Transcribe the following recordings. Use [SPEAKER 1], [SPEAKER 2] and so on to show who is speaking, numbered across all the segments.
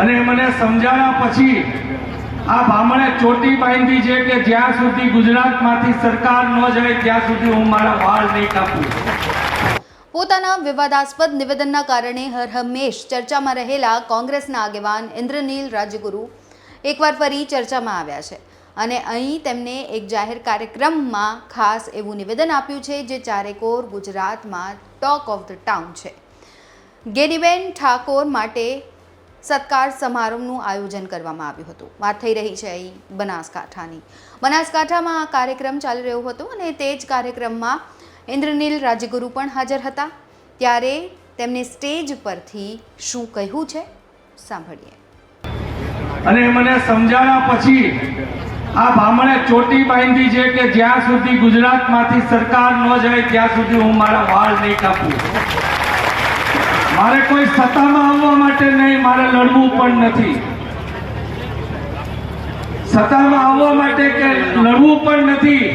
[SPEAKER 1] અને મને સમજાવ્યા પછી આ બામણે ચોટી બાંધી છે કે જ્યાં સુધી ગુજરાતમાંથી સરકાર ન જાય, ત્યાં સુધી હું મારા વાળ નહીં કાપું.
[SPEAKER 2] પોતાના વિવાદાસ્પદ નિવેદનના કારણે હરહંમેશ ચર્ચામાં રહેલા કોંગ્રેસના આગેવાન ઇન્દ્રનીલ રાજગુરુ એકવાર ફરી ચર્ચામાં આવ્યા છે. અને અહીં તેમને એક જાહેર કાર્યક્રમમાં ખાસ એવું નિવેદન આપ્યું છે જે ચારેકોર ગુજરાતમાં ટોક ઓફ ધ ટાઉન છે. ગેનીબેન ઠાકોર માટે સત્કાર સમારોહનું આયોજન કરવામાં આવ્યું હતું. વાત થઈ રહી છે અહીં બનાસકાંઠાની. બનાસકાંઠામાં આ કાર્યક્રમ ચાલી રહ્યો હતો અને તે જ કાર્યક્રમમાં ઇન્દ્રનીલ રાજ્યગુરુ પણ હાજર હતા. ત્યારે તેમને સ્ટેજ પરથી શું કહ્યું છે, સાંભળીએ.
[SPEAKER 1] અને મને સમજાણા પછી આ બામણે ચોટી બાંધી છે કે જ્યાં સુધી ગુજરાતમાંથી સરકાર ન જાય ત્યાં સુધી હું મારા વાળ નહીં કાપું. મારે કોઈ સત્તામાં આવવા માટે લડવું પણ નથી. સત્તામાં આવવા માટે કે લડવું પણ નથી.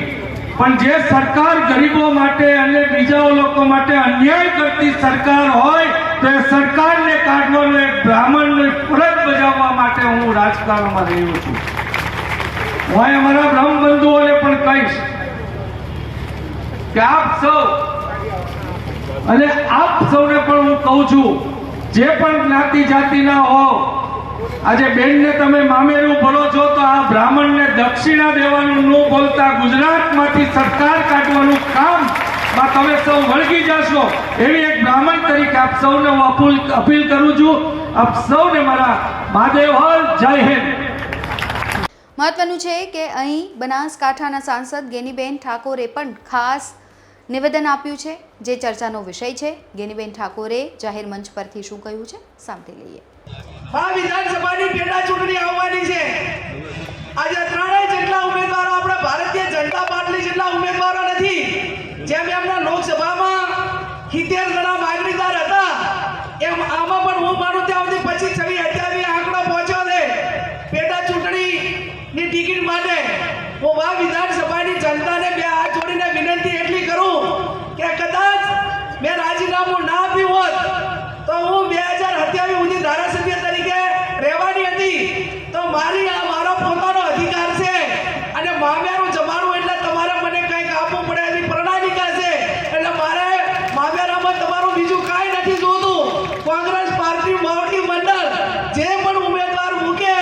[SPEAKER 1] પણ જે સરકાર ગરીબો માટે અને બીજા લોકો માટે અન્યાય કરતી સરકાર હોય, તો એ સરકારને કાઢવાનો એક બ્રાહ્મણને ફરજ બજાવવા માટે હું રાજકારણમાં રહ્યો છું. હું અમારા બ્રહ્મ બંધુઓને પણ કહીશ કે આપ સૌ, અને આપ સૌને પણ હું કહું છું જે પણ જ્ઞાતિ જાતિના હો, આજે બેનને તમે મામેરું ભરો છો તો આ બ્રાહ્મણને દક્ષિણા દેવાનું ન બોલતા ગુજરાતમાંથી સરકાર કાઢવાનું કામમાં તમે સૌ વળગી જશો. એવી એક બ્રાહ્મણ તરીકે આપ સૌને હું અપીલ અપીલ કરું છું, આપ સૌને મારા મહાદેવ હર જય હિન્દ.
[SPEAKER 2] મહત્વનું છે કે અહીં બનાસકાંઠાના સાંસદ ગેનીબેન ઠાકોરે પણ ખાસ નિવેદન આપ્યું છે, જે ચર્ચાનો વિષય છે. ગેનીબેન ઠાકોરે જાહેર મંચ પરથી શું કહ્યું છે સાંભળી લઈએ.
[SPEAKER 3] આ વિધાનસભાની પેટા ચૂંટણી આવવાની છે. આજે ત્રણેય જેટલા ઉમેદવારો આપણા ભારતીય જનતા પાર્ટી જેટલા ઉમેદવારો નથી, જેમ એમના લોકસભામાં સિત્તેર ગણા માગણીદાર હતા, એમ આમાં પણ હું માનું ત્યાં સુધી પચીસ છવ્વીસ અત્યારથી આંકડો પહોંચ્યો છે. પેટા ચૂંટણીની ટિકિટ માટે હું આ વિધાનસભાની જનતાને બે હાથ જોડીને વિનંતી એટલી કરું કે કદાચ મેં રાજીનામું ના આપ્યું હોત તો હું બે હજાર સત્યાવીસ સુધી ધારાસભ્ય તરીકે રહેવાની હતી તો મારી આ મારો પોતાનો અધિકાર છે અને મામેરું જમાડવું એટલે તમારે મને કંઈક આપવું પડે એવી પ્રણાલિકા છે એટલે મારે મામેરામાં તમારું બીજું કાંઈ નથી જોતું કોંગ્રેસ પાર્ટી મોવડી મંડળ જે પણ ઉમેદવાર મૂકે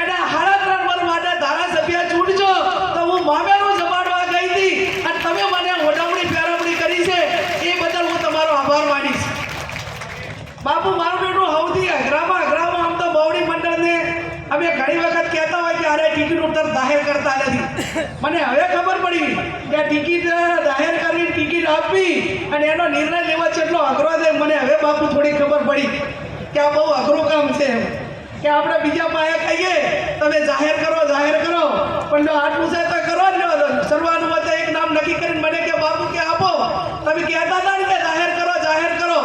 [SPEAKER 3] એને સાડા ત્રણ વર્ષ માટે ધારાસભ્ય ચૂંટજો તો હું મામેરું જમાડવા ગઈ હતી અને તમે મને ઓઢવણી ફેરવણી કરી છે એ બદલ હું તમારો આભાર માનીશ બાપુ મારું બેટું સૌથી અઘરામાં અઘરામાં આમ તો બવડી મંડળને અમે ઘણી વખત કહેતા હોય કે અરે ટિકિટ ઉત્તર જાહેર કરતા નથી મને હવે ખબર પડી કે ટિકિટ જાહેર કરી ટિકિટ આપવી અને એનો નિર્ણય લેવા એટલો અઘરો છે. મને હવે બાપુ થોડી ખબર પડી કે આ બહુ અઘરું કામ છે. એમ કે આપણે બીજા પાસે કહીએ તમે જાહેર કરો જાહેર કરો. પણ જો આટલું છે તો કરો જ વચ્ચે એક નામ નક્કી કરીને મને કે બાપુ કે આપો. તમે કહેતા હતા ને કે જાહેર કરો જાહેર કરો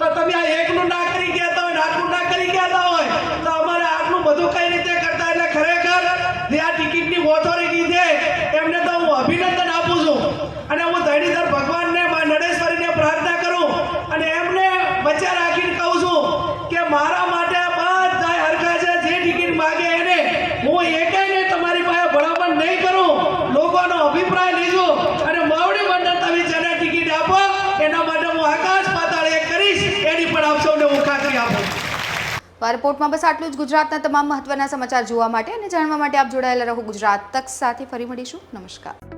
[SPEAKER 3] તો તમે આ એકનું ના કરી કહેતા હોય ને આટલું ના કરી કહેતા હોય તો અમારે આટલું બધું કઈ રીતે કરતા એટલે ખરેખર જે આ ટિકિટની ઓથોરિટી છે એમને તો હું અભિનંદન આપું છું અને હું ધણીધર ભગવાનને મા નડેશ્વરીને પ્રાર્થના કરું અને એમને વચ્ચે રાખીને કહું છું કે મારા માટે બધા હરખા છે જે ટિકિટ માગે એને હું એકેયને તમારી પાસે ભલામણ નહીં કરું લોકોનો અભિપ્રાય લીધો અને માવડી મંડળ તમે જેને ટિકિટ આપો એના માટે આકાશ પાતાળ એક કરીશ, એની પણ આપ સૌને હું ખાતરી આપું
[SPEAKER 2] રિપોર્ટમાં બસ આટલું જ. ગુજરાતના તમામ મહત્વના સમાચાર જોવા માટે અને જાણવા માટે આપ જોડાયેલા રહો ગુજરાત તક સાથે. ફરી મળીશું. નમસ્કાર.